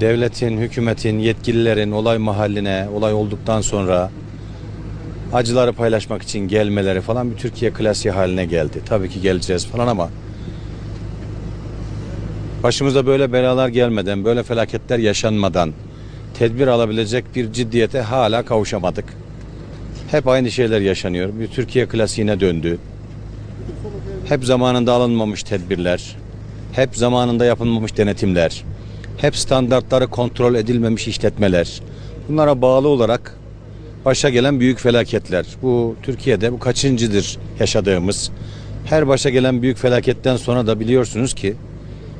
Devletin, hükümetin, yetkililerin olay mahalline, olay olduktan sonra acıları paylaşmak için gelmeleri falan bir Türkiye klasiği haline geldi. Tabii ki geleceğiz falan ama başımıza böyle belalar gelmeden, böyle felaketler yaşanmadan tedbir alabilecek bir ciddiyete hala kavuşamadık. Hep aynı şeyler yaşanıyor. Bir Türkiye klasiğine döndü. Hep zamanında alınmamış tedbirler, hep zamanında yapılmamış denetimler, hep standartları kontrol edilmemiş işletmeler. Bunlara bağlı olarak başa gelen büyük felaketler. Bu Türkiye'de bu kaçıncıdır yaşadığımız. Her başa gelen büyük felaketten sonra da biliyorsunuz ki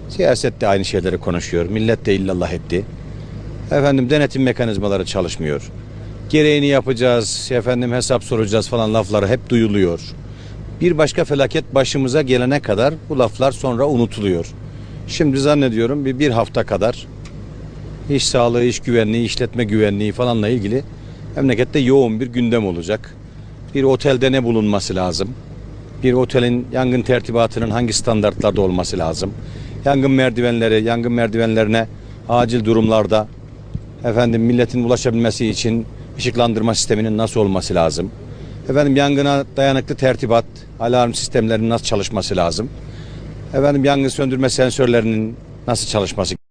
siyaset de aynı şeyleri konuşuyor. Millet de illallah etti. Efendim denetim mekanizmaları çalışmıyor. Gereğini yapacağız, efendim hesap soracağız falan lafları hep duyuluyor. Bir başka felaket başımıza gelene kadar bu laflar sonra unutuluyor. Şimdi zannediyorum bir, bir hafta kadar iş sağlığı, iş güvenliği, işletme güvenliği falanla ilgili memlekette yoğun bir gündem olacak. Bir otelde ne bulunması lazım? Bir otelin yangın tertibatının hangi standartlarda olması lazım? Yangın merdivenleri, yangın merdivenlerine acil durumlarda efendim milletin ulaşabilmesi için ışıklandırma sisteminin nasıl olması lazım? Efendim yangına dayanıklı tertibat, alarm sistemlerinin nasıl çalışması lazım? Efendim yangın söndürme sensörlerinin nasıl çalışması